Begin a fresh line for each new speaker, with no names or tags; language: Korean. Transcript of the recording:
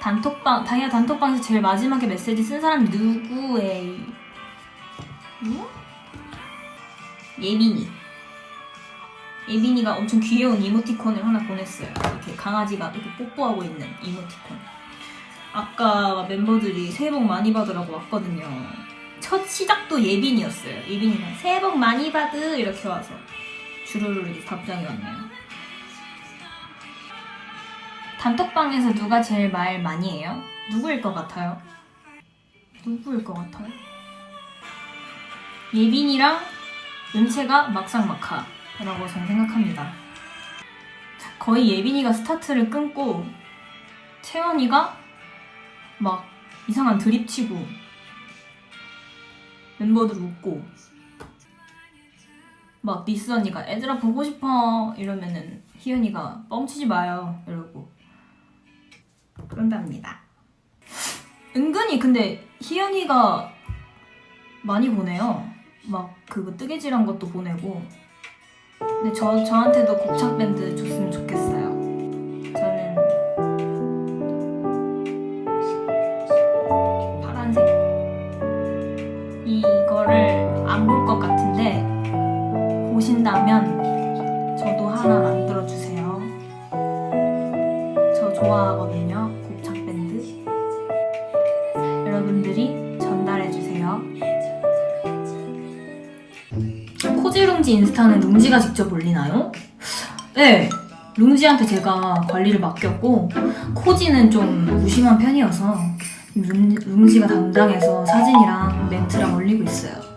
단톡방 다이아 단톡방에서 제일 마지막에 메시지 쓴 사람 누구에이? 응? 예빈이. 예빈이가 엄청 귀여운 이모티콘을 하나 보냈어요. 이렇게 강아지가 이렇게 뽀뽀하고 있는 이모티콘. 아까 멤버들이 새해 복 많이 받으라고 왔거든요. 첫 시작도 예빈이었어요. 예빈이가 새해 복 많이 받으 이렇게 와서 주르르 이렇게 답장이 왔네요. 단톡방에서 누가 제일 말 많이 해요? 누구일 것 같아요? 누구일 것 같아요? 예빈이랑 은채가 막상막하라고 저는 생각합니다. 거의 예빈이가 스타트를 끊고 채원이가 막 이상한 드립 치고 멤버들 웃고 막 미스 언니가 애들아 보고 싶어 이러면은 희연이가 뻥치지 마요 이러고 그런답니다. 은근히 근데 희연이가 많이 보내요. 막 그거 뜨개질한 것도 보내고. 근데 저 저한테도 곱창 밴드 줬으면 좋겠어요. 저는 파란색 이거를 안 볼 것 같은데 보신다면 저도 하나 만들어 주세요. 저 좋아하거든요. 코지룽지 인스타는 룽지가 직접 올리나요? 네. 룽지한테 제가 관리를 맡겼고 코지는 좀 무심한 편이어서 룽, 룽지가 담당해서 사진이랑 멘트랑 올리고 있어요.